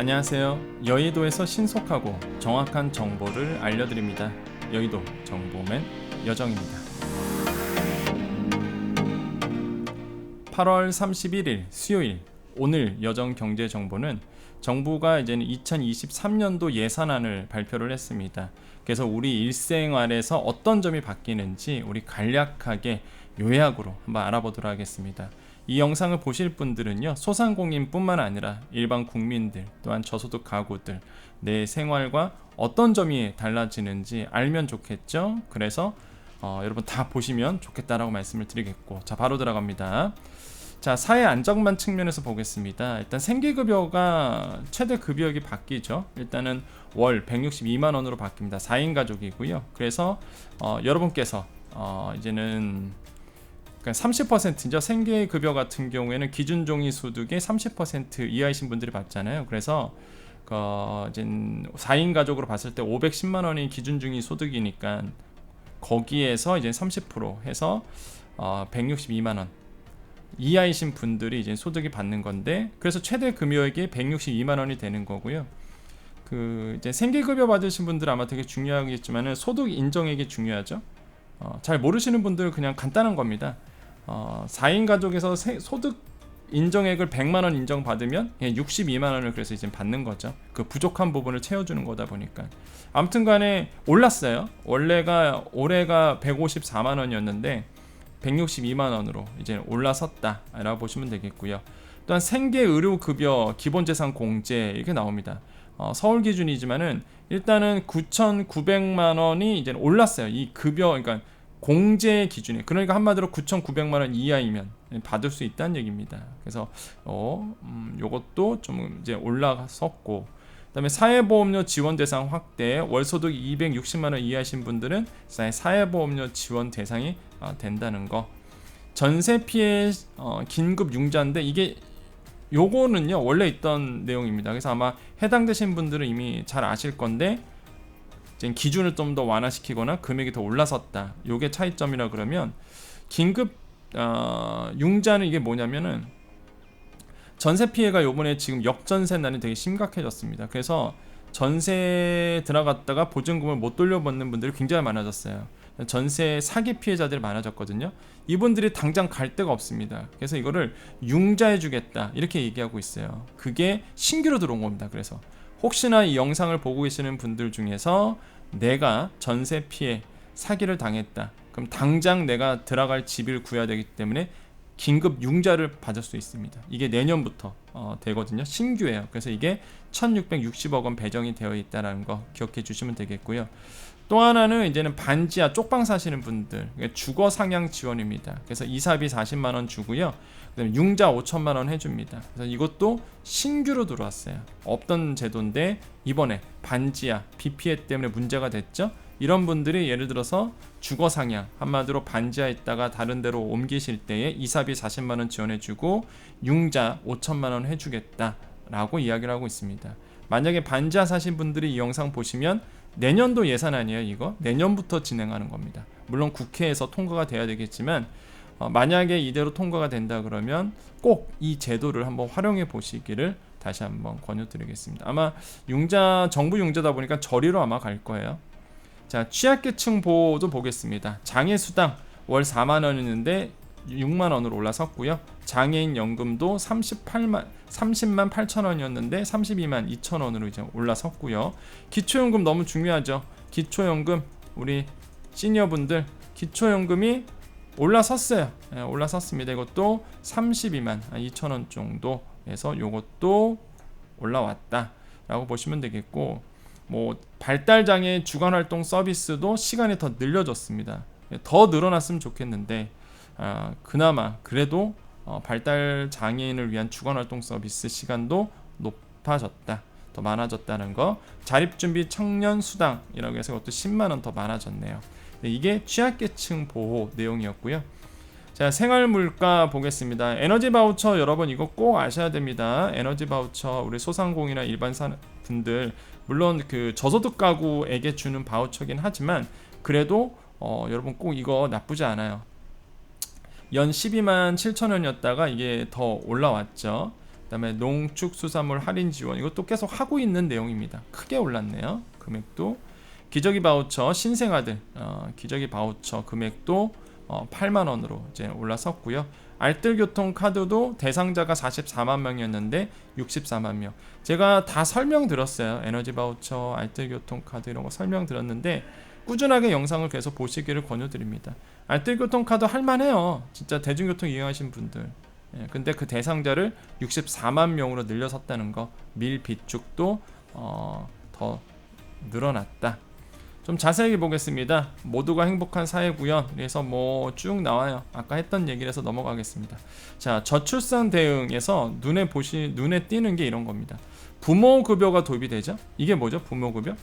안녕하세요. 여의도에서 신속하고 정확한 정보를 알려드립니다. 여의도 정보맨 여정입니다. 8월 31일 수요일 오늘 여정 경제 정보는 정부가 이제는 2023년도 예산안을 발표를 했습니다. 그래서 우리 일생활에서 어떤 점이 바뀌는지 우리 간략하게 요약으로 한번 알아보도록 하겠습니다. 이 영상을 보실 분들은요 소상공인뿐만 아니라 일반 국민들 또한 저소득 가구들 내 생활과 어떤 점이 달라지는지 알면 좋겠죠. 그래서 어, 여러분 다 보시면 좋겠다라고 말씀을 드리겠고 자 바로 들어갑니다. 자 사회 안정만 측면에서 보겠습니다. 일단 생계급여가 최대 급여액이 바뀌죠. 일단은 월 162만 원으로 바뀝니다. 4인 가족이고요. 그래서 어, 여러분께서 어, 이제는 그러니까 30%죠. 생계급여 같은 경우에는 기준 종이 소득의 30% 이하이신 분들이 받잖아요. 그래서 어, 이제 4인 가족으로 봤을 때 510만 원이 기준 중위 소득이니까 거기에서 이제 30% 해서 어, 162만 원 이하이신 분들이 이제 소득이 받는 건데 그래서 최대 금요액이 162만 원이 되는 거고요. 그 이제 생계급여 받으신 분들 아마 되게 중요하겠지만은 소득 인정액이 중요하죠. 어, 잘 모르시는 분들 그냥 간단한 겁니다. 어, 4인 가족에서 세, 소득 인정액을 100만 원 인정받으면 62만 원을 그래서 이제 받는 거죠. 그 부족한 부분을 채워주는 거다 보니까. 아무튼 간에 올랐어요. 원래가 올해가 154만 원이었는데 162만 원으로 이제 올라섰다 라고 보시면 되겠고요. 또한 생계 의료 급여 기본 재산 공제 이렇게 나옵니다. 어, 서울 기준이지만은 일단은 9,900만 원이 이제 올랐어요. 이 급여 그러니까 공제 기준에 그러니까 한마디로 9,900만 원 이하이면 받을 수 있다는 얘기입니다. 그래서 어, 음, 요것도 좀 이제 올라섰고 그다음에 사회보험료 지원 대상 확대 월소득 260만 원 이하신 분들은 사회보험료 지원 대상이 어, 된다는 거 전세 피해 어, 긴급 융자인데 이게 요거는요 원래 있던 내용입니다. 그래서 아마 해당되신 분들은 이미 잘 아실 건데 기준을 좀 더 완화시키거나 금액이 더 올라섰다. 요게 차이점이라 그러면 긴급 어, 융자는 이게 뭐냐면은 전세 피해가 요번에 지금 역전세 난이 되게 심각해졌습니다. 그래서 전세 들어갔다가 보증금을 못 돌려받는 분들이 굉장히 많아졌어요. 전세 사기 피해자들이 많아졌거든요. 이분들이 당장 갈 데가 없습니다. 그래서 이거를 융자해 주겠다 이렇게 얘기하고 있어요. 그게 신규로 들어온 겁니다. 그래서 혹시나 이 영상을 보고 계시는 분들 중에서 내가 전세 피해 사기를 당했다. 그럼 당장 내가 들어갈 집을 구해야 되기 때문에 긴급 융자를 받을 수 있습니다. 이게 내년부터 어, 되거든요. 신규예요. 그래서 이게 1,660억 원 배정이 되어 있다는 거 기억해 주시면 되겠고요. 또 하나는 이제는 반지하 쪽방 사시는 분들 주거 상향 지원입니다. 그래서 이사비 40만 원 주고요. 그다음에 융자 5천만 원 해줍니다. 그래서 이것도 신규로 들어왔어요. 없던 제도인데 이번에 반지하 비 피해 때문에 문제가 됐죠. 이런 분들이 예를 들어서 주거 상향 한마디로 반지하에 있다가 다른 데로 옮기실 때에 이사비 40만 원 지원해 주고 융자 5천만 원 해주겠다라고 이야기를 하고 있습니다. 만약에 반지하 사신 분들이 이 영상 보시면 내년도 예산안이에요 이거 내년부터 진행하는 겁니다. 물론 국회에서 통과가 돼야 되겠지만 어, 만약에 이대로 통과가 된다 그러면 꼭 이 제도를 한번 활용해 보시기를 다시 한번 권유드리겠습니다. 아마 융자 정부 융자다 보니까 저리로 아마 갈 거예요. 자, 취약계층 보호도 보겠습니다. 장애 수당 월 4만 원이었는데 6만 원으로 올라섰고요. 장애인 연금도 38만 30만 8천 원이었는데 32만 2천 원으로 이제 올라섰고요. 기초연금 너무 중요하죠. 기초연금 우리 시니어분들 기초연금이 올라섰어요. 네, 올라섰습니다. 이것도 32만 2천 원 정도에서 이것도 올라왔다라고 보시면 되겠고 뭐 발달 장애 주간 활동 서비스도 시간이 더 늘려졌습니다. 더 늘어났으면 좋겠는데 아, 그나마 그래도 어, 발달 장애인을 위한 주간 활동 서비스 시간도 높아졌다. 더 많아졌다는 거. 자립 준비 청년 수당이라고 해서 그것도 10만 원 더 많아졌네요. 네, 이게 취약계층 보호 내용이었고요. 자, 생활 물가 보겠습니다. 에너지 바우처 여러분 이거 꼭 아셔야 됩니다. 에너지 바우처 우리 소상공이나 일반 사, 분들 물론 그 저소득 가구에게 주는 바우처긴 하지만 그래도 어, 여러분 꼭 이거 나쁘지 않아요. 연 12만 7천 원이었다가 이게 더 올라왔죠. 그다음에 농축수산물 할인 지원 이것도 계속 하고 있는 내용입니다. 크게 올랐네요. 금액도 기저귀 바우처 신생아들 어, 기저귀 바우처 금액도 어, 8만 원으로 이제 올라섰고요. 알뜰교통 카드도 대상자가 44만 명이었는데 64만 명. 제가 다 설명드렸어요. 에너지 바우처, 알뜰교통 카드 이런 거 설명드렸는데 꾸준하게 영상을 계속 보시기를 권유드립니다. 알뜰교통 카드 할만해요. 진짜 대중교통 이용하신 분들. 예, 근데 그 대상자를 64만 명으로 늘려섰다는 거, 밀 비축도 어, 더 늘어났다. 좀 자세히 보겠습니다. 모두가 행복한 사회 구현. 그래서 뭐 쭉 나와요. 아까 했던 얘기를 서 넘어가겠습니다. 자, 저출산 대응에서 눈에 보시 눈에 띄는 게 이런 겁니다. 부모 급여가 도입이 되죠. 이게 뭐죠? 부모 급여?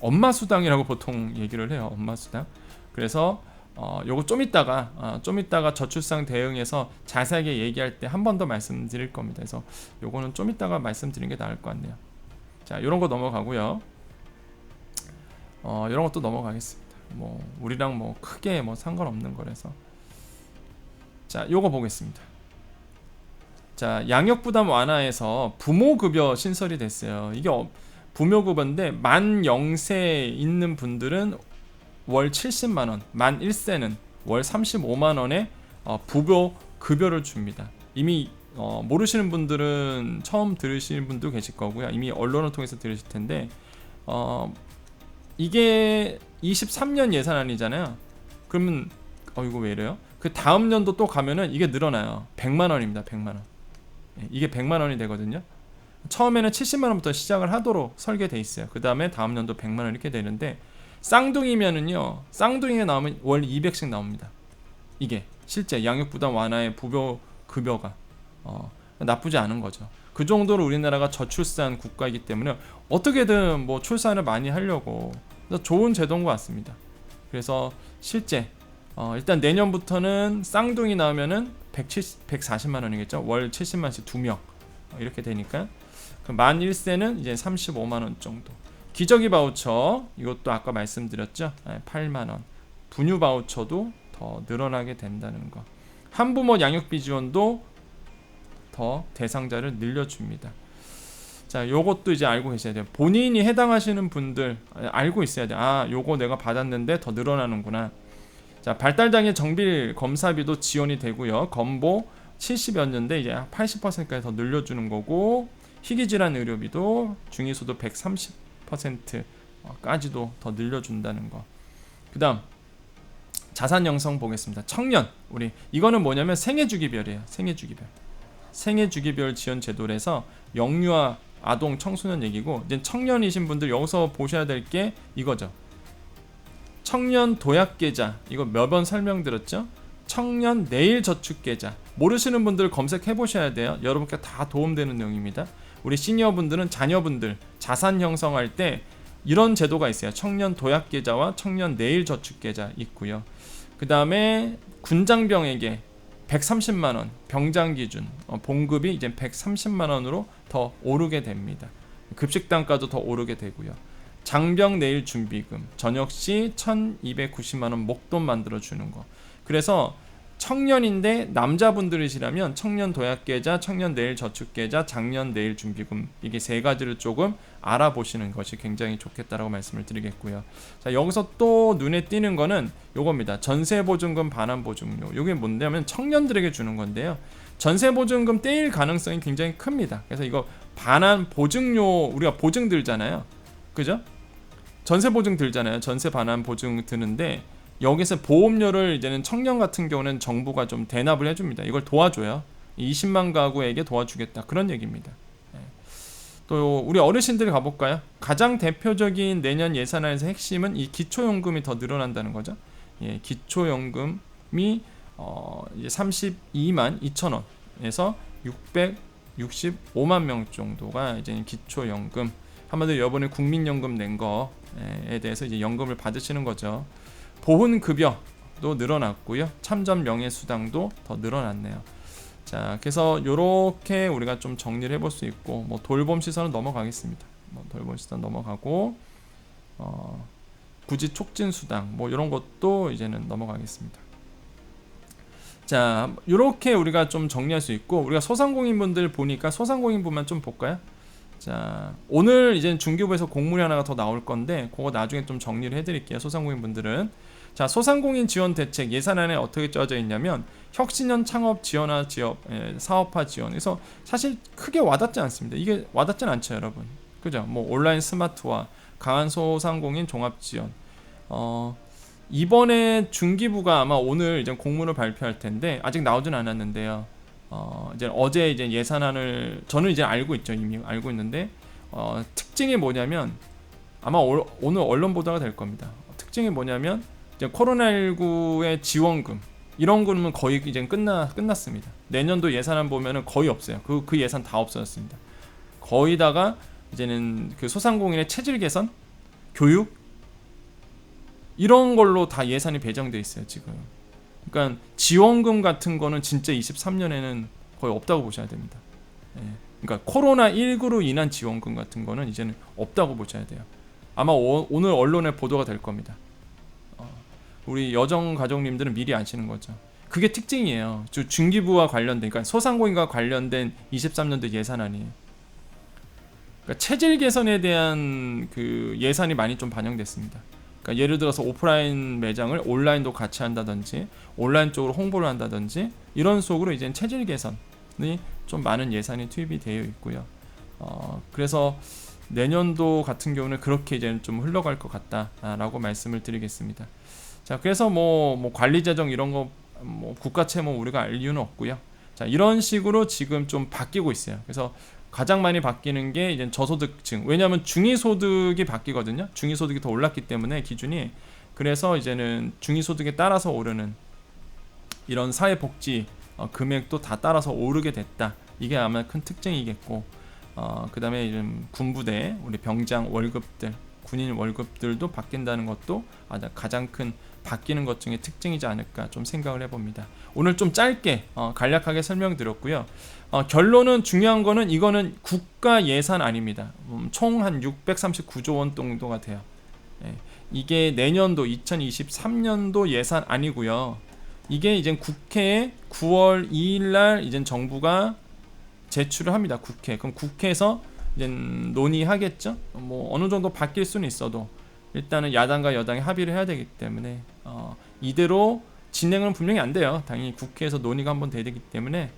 엄마 수당이라고 보통 얘기를 해요. 엄마 수당. 그래서 어, 요거 좀 이따가 어, 좀 이따가 저출산 대응에서 자세하게 얘기할 때 한 번 더 말씀드릴 겁니다. 그래서 요거는 좀 이따가 말씀드리는 게 나을 것 같네요. 자, 요런 거 넘어가고요. 어, 이런 것도 넘어가겠습니다. 뭐 우리랑 뭐 크게 뭐 상관없는 거라서 자, 요거 보겠습니다. 자, 양육 부담 완화에서 부모 급여 신설이 됐어요. 이게 어, 부모 급여인데 만 0세 있는 분들은 월 70만 원, 만 1세는 월 35만 원의 어, 부모 급여를 줍니다. 이미 어, 모르시는 분들은 처음 들으시는 분도 계실 거고요. 이미 언론을 통해서 들으실 텐데 어, 이게 23년 예산안이잖아요. 그러면 어 이거 왜 이래요? 그 다음 년도 또 가면은 이게 늘어나요. 100만 원입니다. 100만 원. 예, 이게 100만 원이 되거든요. 처음에는 70만 원부터 시작을 하도록 설계돼 있어요. 그 다음에 다음 년도 100만 원 이렇게 되는데 쌍둥이면은요. 쌍둥이가 나오면 월 200씩 나옵니다. 이게 실제 양육 부담 완화의 부교 급여가 어, 나쁘지 않은 거죠. 그 정도로 우리나라가 저출산 국가이기 때문에 어떻게든 뭐 출산을 많이 하려고 좋은 제도인 것 같습니다. 그래서 실제 어, 일단 내년부터는 쌍둥이 나오면은 170, 140만 원이겠죠. 월 70만씩 두 명. 어, 이렇게 되니까 그만 1세는 이제 35만 원 정도. 기저귀 바우처 이것도 아까 말씀드렸죠. 8만 원. 분유 바우처도 더 늘어나게 된다는 거. 한부모 양육비 지원도 더 대상자를 늘려줍니다. 자, 요것도 이제 알고 계셔야 돼요. 본인이 해당하시는 분들 알고 있어야 돼요. 아, 요거 내가 받았는데 더 늘어나는구나. 자, 발달장애 정밀 검사비도 지원이 되고요. 건보 70였는데 이제 80%까지 더 늘려주는 거고 희귀질환 의료비도 중위소득 130%까지도 더 늘려준다는 거. 그다음 자산 형성 보겠습니다. 청년 우리 이거는 뭐냐면 생애 주기별이에요. 생애 주기별. 생애 주기별 지원 제도에서 영유아 아동 청소년 얘기고 이제 청년이신 분들 여기서 보셔야 될 게 이거죠. 청년 도약 계좌 이거 몇 번 설명드렸죠? 청년 내일 저축 계좌 모르시는 분들 검색해 보셔야 돼요. 여러분께 다 도움되는 내용입니다. 우리 시니어 분들은 자녀분들 자산 형성할 때 이런 제도가 있어요. 청년 도약 계좌와 청년 내일 저축 계좌 있고요. 그 다음에 군장병에게 130만 원 병장 기준 어, 봉급이 이제 130만 원으로 더 오르게 됩니다. 급식 단가도 더 오르게 되고요. 장병 내일 준비금 저녁 시 1,290만 원 목돈 만들어 주는 거. 그래서 청년인데 남자분들이시라면 청년 도약 계좌, 청년 내일 저축 계좌, 장년 내일 준비금 이게 세 가지를 조금 알아보시는 것이 굉장히 좋겠다라고 말씀을 드리겠고요. 자 여기서 또 눈에 띄는 거는 요겁니다. 전세 보증금 반환 보증료. 요게 뭔냐면 청년들에게 주는 건데요. 전세 보증금 떼일 가능성이 굉장히 큽니다. 그래서 이거 반환 보증료 우리가 보증 들잖아요. 그죠? 전세 보증 들잖아요. 전세 반환 보증 드는데 여기서 보험료를 이제는 청년 같은 경우는 정부가 좀 대납을 해줍니다. 이걸 도와줘요. 20만 가구에게 도와주겠다 그런 얘기입니다. 예. 또 우리 어르신들 가볼까요? 가장 대표적인 내년 예산안에서 핵심은 이 기초연금이 더 늘어난다는 거죠. 예, 기초연금이 어, 이제 32만 2천 원에서 665만 명 정도가 이제 기초연금 한마디로 이번에 국민연금 낸 거에 대해서 이제 연금을 받으시는 거죠. 보훈 급여도 늘어났고요. 참전 명예 수당도 더 늘어났네요. 자, 그래서 이렇게 우리가 좀 정리를 해볼 수 있고, 뭐 돌봄 시설은 넘어가겠습니다. 뭐 돌봄 시설 넘어가고, 어, 부지 촉진 수당 뭐 이런 것도 이제는 넘어가겠습니다. 자, 이렇게 우리가 좀 정리할 수 있고 우리가 소상공인분들 보니까 소상공인분만 좀 볼까요? 자, 오늘 이제 중기부에서 공문이 하나가 더 나올 건데 그거 나중에 좀 정리를 해드릴게요. 소상공인분들은 자, 소상공인 지원 대책 예산안에 어떻게 짜져 있냐면 혁신형 창업 지원화 지역 예, 사업화 지원. 그래서 사실 크게 와닿지 않습니다. 이게 와닿진 않죠, 여러분. 그죠? 뭐 온라인 스마트화, 강한 소상공인 종합 지원. 어, 이번에 중기부가 아마 오늘 이제 공문을 발표할 텐데 아직 나오진 않았는데요. 어, 이제 어제 이제 예산안을 저는 이제 알고 있죠 이미 알고 있는데 어, 특징이 뭐냐면 아마 올, 오늘 언론 보도가 될 겁니다. 특징이 뭐냐면 이제 코로나19의 지원금 이런 거는 거의 이제 끝나 끝났습니다. 내년도 예산안 보면은 거의 없어요. 그, 그 예산 다 없어졌습니다. 거의다가 이제는 그 소상공인의 체질 개선, 교육 이런 걸로 다 예산이 배정돼 있어요 지금. 그러니까 지원금 같은 거는 진짜 23년에는 거의 없다고 보셔야 됩니다. 예. 그러니까 코로나 19로 인한 지원금 같은 거는 이제는 없다고 보셔야 돼요. 아마 오, 늘 언론에 보도가 될 겁니다. 어, 우리 여정 가족님들은 미리 아시는 거죠. 그게 특징이에요. 저 중기부와 관련된, 그러니까 소상공인과 관련된 23년도 예산안이에요. 그러니까 체질 개선에 대한 그 예산이 많이 좀 반영됐습니다. 그러니까 예를 들어서 오프라인 매장을 온라인도 같이 한다든지 온라인 쪽으로 홍보를 한다든지 이런 속으로 이제 체질 개선이 좀 많은 예산이 투입이 되어 있고요. 어, 그래서 내년도 같은 경우는 그렇게 이제 좀 흘러갈 것 같다라고 말씀을 드리겠습니다. 자, 그래서 뭐, 뭐 관리 재정 이런 거 뭐 국가 채무 우리가 알 이유는 없고요. 자, 이런 식으로 지금 좀 바뀌고 있어요. 그래서 가장 많이 바뀌는 게 이제 저소득층. 왜냐하면 중위소득이 바뀌거든요. 중위소득이 더 올랐기 때문에 기준이 그래서 이제는 중위소득에 따라서 오르는 이런 사회복지 어, 금액도 다 따라서 오르게 됐다. 이게 아마 큰 특징이겠고, 어, 그 다음에 이런 군부대 우리 병장 월급들, 군인 월급들도 바뀐다는 것도 가장 큰 바뀌는 것 중에 특징이지 않을까 좀 생각을 해봅니다. 오늘 좀 짧게 어, 간략하게 설명드렸고요. 어, 결론은 중요한 거는 이거는 국가 예산 아닙니다. 음, 총한 639조 원 정도가 돼요. 예, 이게 내년도 2023년도 예산 아니고요. 이게 이제 국회에 9월 2일 날 이제 정부가 제출을 합니다. 국회. 그럼 국회에서 이제 논의하겠죠. 뭐 어느 정도 바뀔 수는 있어도 일단은 야당과 여당이 합의를 해야 되기 때문에 어, 이대로 진행은 분명히 안 돼요. 당연히 국회에서 논의가 한번 돼야 되기 때문에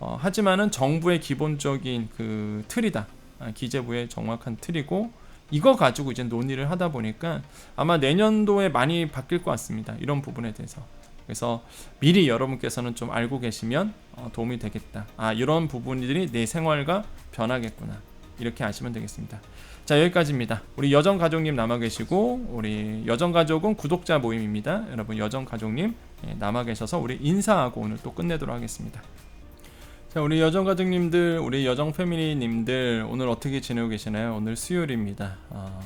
어, 하지만은 정부의 기본적인 그 틀이다. 아, 기재부의 정확한 틀이고 이거 가지고 이제 논의를 하다 보니까 아마 내년도에 많이 바뀔 것 같습니다. 이런 부분에 대해서. 그래서 미리 여러분께서는 좀 알고 계시면 어, 도움이 되겠다. 아 이런 부분들이 내 생활과 변하겠구나. 이렇게 아시면 되겠습니다. 자 여기까지입니다. 우리 여정 가족님 남아 계시고 우리 여정 가족은 구독자 모임입니다. 여러분 여정 가족님 예, 남아 계셔서 우리 인사하고 오늘 또 끝내도록 하겠습니다. 자 우리 여정 가족님들 우리 여정 패밀리님들 오늘 어떻게 지내고 계시나요? 오늘 수요일입니다. 어,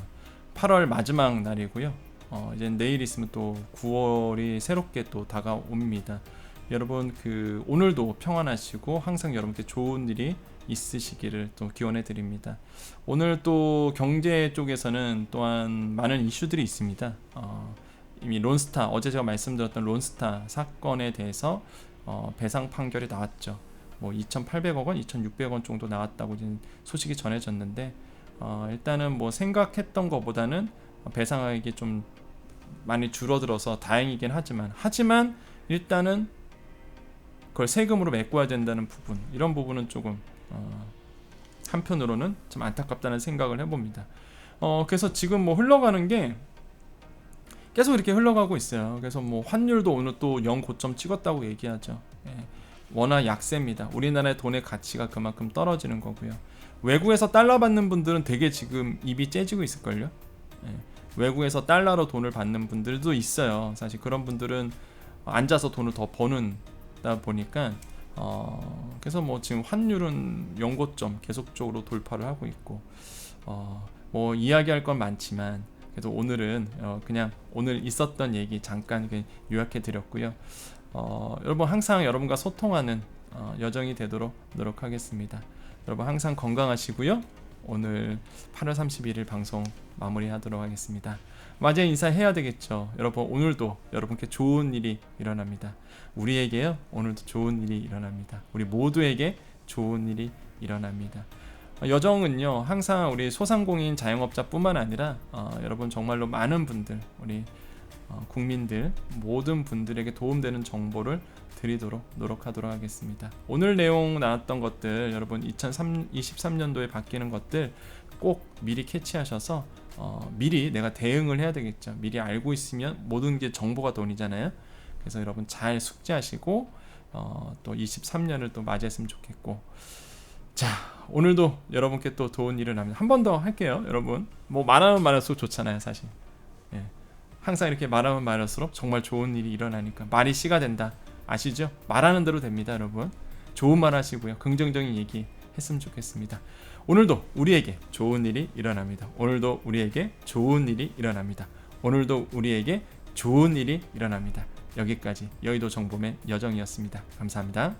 8월 마지막 날이고요. 어, 이제 내일 있으면 또 9월이 새롭게 또 다가옵니다. 여러분 그 오늘도 평안하시고 항상 여러분께 좋은 일이 있으시기를 또 기원해 드립니다. 오늘 또 경제 쪽에서는 또한 많은 이슈들이 있습니다. 어, 이미 론스타 어제 제가 말씀드렸던 론스타 사건에 대해서 어, 배상 판결이 나왔죠. 뭐 2,800억 원, 2,600원 정도 나왔다고 소식이 전해졌는데 어, 일단은 뭐 생각했던 것보다는 배상액이 좀 많이 줄어들어서 다행이긴 하지만 하지만 일단은 그걸 세금으로 메꿔야 된다는 부분 이런 부분은 조금 어, 한편으로는 좀 안타깝다는 생각을 해봅니다. 어, 그래서 지금 뭐 흘러가는 게 계속 이렇게 흘러가고 있어요. 그래서 뭐 환율도 오늘 또 0 고점 찍었다고 얘기하죠. 예, 워낙 약세입니다. 우리나라의 돈의 가치가 그만큼 떨어지는 거고요. 외국에서 달러 받는 분들은 되게 지금 입이 째지고 있을걸요. 예, 외국에서 달러로 돈을 받는 분들도 있어요. 사실 그런 분들은 앉아서 돈을 더 버는 다 보니까 어, 그래서 뭐 지금 환율은 연고점 계속적으로 돌파를 하고 있고 어, 뭐 이야기할 건 많지만 그래도 오늘은 어, 그냥 오늘 있었던 얘기 잠깐 요약해 드렸고요. 어, 여러분 항상 여러분과 소통하는 어, 여정이 되도록 노력하겠습니다. 여러분 항상 건강하시고요. 오늘 8월 31일 방송 마무리하도록 하겠습니다. 마지막 인사해야 되겠죠. 여러분 오늘도 여러분께 좋은 일이 일어납니다. 우리에게요 오늘도 좋은 일이 일어납니다. 우리 모두에게 좋은 일이 일어납니다. 어, 여정은요 항상 우리 소상공인 자영업자뿐만 아니라 어, 여러분 정말로 많은 분들 우리 어, 국민들 모든 분들에게 도움되는 정보를 드리도록 노력하도록 하겠습니다. 오늘 내용 나왔던 것들 여러분 2023년도에 바뀌는 것들 꼭 미리 캐치하셔서 어, 미리 내가 대응을 해야 되겠죠. 미리 알고 있으면 모든 게 정보가 돈이잖아요. 그래서 여러분 잘 숙지하시고 어, 또 23년을 또 맞이했으면 좋겠고 자 오늘도 여러분께 또 좋은 일을 합니다. 한번 더 할게요, 여러분. 뭐 말하면 말할수록 좋잖아요, 사실. 예. 항상 이렇게 말하면 말할수록 정말 좋은 일이 일어나니까 말이 씨가 된다. 아시죠? 말하는 대로 됩니다, 여러분. 좋은 말 하시고요. 긍정적인 얘기 했으면 좋겠습니다. 오늘도 우리에게 좋은 일이 일어납니다. 오늘도 우리에게 좋은 일이 일어납니다. 오늘도 우리에게 좋은 일이 일어납니다. 여기까지 여의도 정보맨 여정이었습니다. 감사합니다.